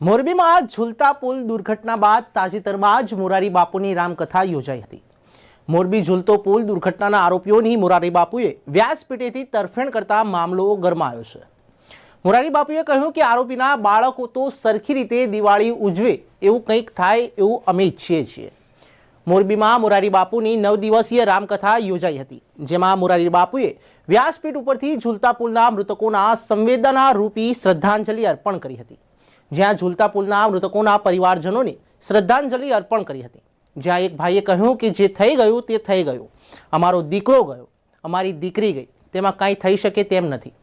મોરબીમાં ઝૂલતા પુલ દુર્ઘટના બાદ તાજેતરમાં જ મોરારી બાપુની રામકથા યોજાઈ હતી. મોરબી ઝૂલતો પુલ દુર્ઘટનાના આરોપીઓની મોરારી બાપુએ વ્યાસપીઠેથી તરફેણ કરતા મામલો ગરમાયો છે. મોરારી બાપુએ કહ્યું કે આરોપીના બાળકો તો સરખી રીતે દિવાળી ઉજવે એવું કંઈક થાય એવું અમે ઈચ્છીએ છીએ. મોરબીમાં મોરારી બાપુની નવ દિવસીય રામકથા યોજાઈ હતી, જેમાં મોરારી બાપુએ વ્યાસપીઠ ઉપરથી ઝૂલતા પુલના મૃતકોના સંવેદના રૂપી શ્રદ્ધાંજલિ અર્પણ કરી હતી. જ્યાં ઝૂલતા પુલના મૃતકોના પરિવારજનોને શ્રદ્ધાંજલિ અર્પણ કરી હતી. જ્યાં એક ભાઈએ કહ્યું કે જે થઈ ગયું તે થઈ ગયું. અમારો દીકરો ગયો. અમારી દીકરી ગઈ. તેમાં કાંઈ થઈ શકે તેમ નથી.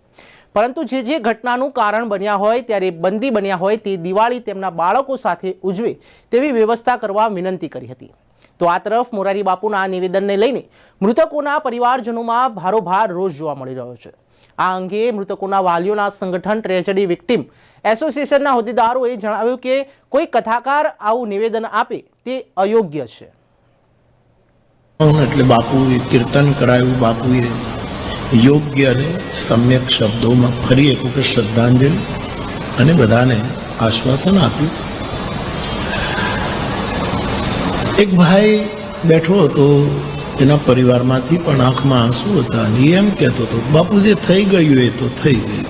પરંતુ જે જે ઘટનાનું કારણ બન્યા હોય, ત્યારે બંદી બન્યા હોય, તે દિવાળી તેમના બાળકો સાથે ઉજવે તેવી વ્યવસ્થા કરવા વિનંતી કરી હતી. તો આ તરફ મોરારી બાપુના નિવેદનને લઈને મૃતકોના પરિવારજનોમાં ભારોભાર રોષ જોવા મળી રહ્યો છે. આ અંગે મૃતકોના વાલીઓના સંગઠન ટ્રેજડી વિક્ટીમ એસોસિએશનના હોદ્દેદારોએ જણાવ્યું કે કોઈ કથાકાર આવું નિવેદન આપે તે અયોગ્ય છે. એટલે બાપુએ કીર્તન કરાયું, બાપુએ યોગ્ય અને સમ્યક શબ્દોમાં ફરી એક વખત શ્રદ્ધાંજલિ અને બધાને આશ્વાસન આપ્યું. એક ભાઈ બેઠો હતો એના પરિવારમાંથી પણ આંખમાં આંસુ હતા અને એમ કહેતો હતો, બાપુ જે થઈ ગયું એ તો થઈ ગયું.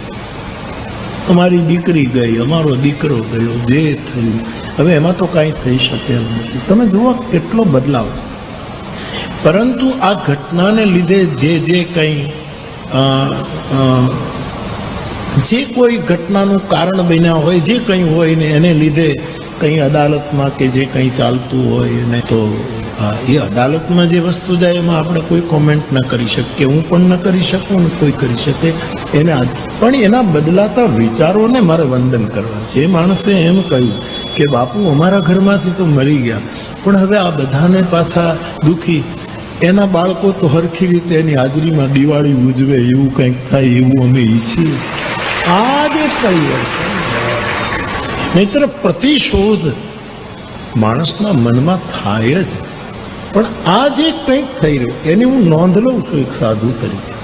અમારી દીકરી ગઈ, અમારો દીકરો ગયો, જે થયું. હવે એમાં તો કાંઈ થઈ શકે એમ નથી. તમે જુઓ કેટલો બદલાવ. પરંતુ આ ઘટનાને લીધે જે જે કંઈ જે કોઈ ઘટનાનું કારણ બન્યા હોય, જે કંઈ હોય ને એને લીધે કંઈ અદાલતમાં કે જે કંઈ ચાલતું હોય ને તો એ અદાલતમાં જે વસ્તુ જાય એમાં આપણે કોઈ કોમેન્ટ ન કરી શકીએ, હું પણ ન કરી શકું ને કોઈ કરી શકે. એને પણ એના બદલાતા વિચારોને મારે વંદન કરવા એ માણસે એમ કહ્યું કે બાપુ, અમારા ઘરમાંથી તો મરી ગયા. પણ હવે આ બધાને પાછા દુખી. એના બાળકો તો હરખી રીતે એની હાજરીમાં દિવાળી ઉજવે, એવું કંઈક થાય એવું અમે ઈચ્છીએ. છીએ. આ જે પરિવર્તન નહીતર પ્રતિશોધ માણસના મનમાં થાય જ. પણ આ જે કંઈક થઈ રહ્યું. એની હું નોંધ લઉં છું એક સાધુ તરીકે.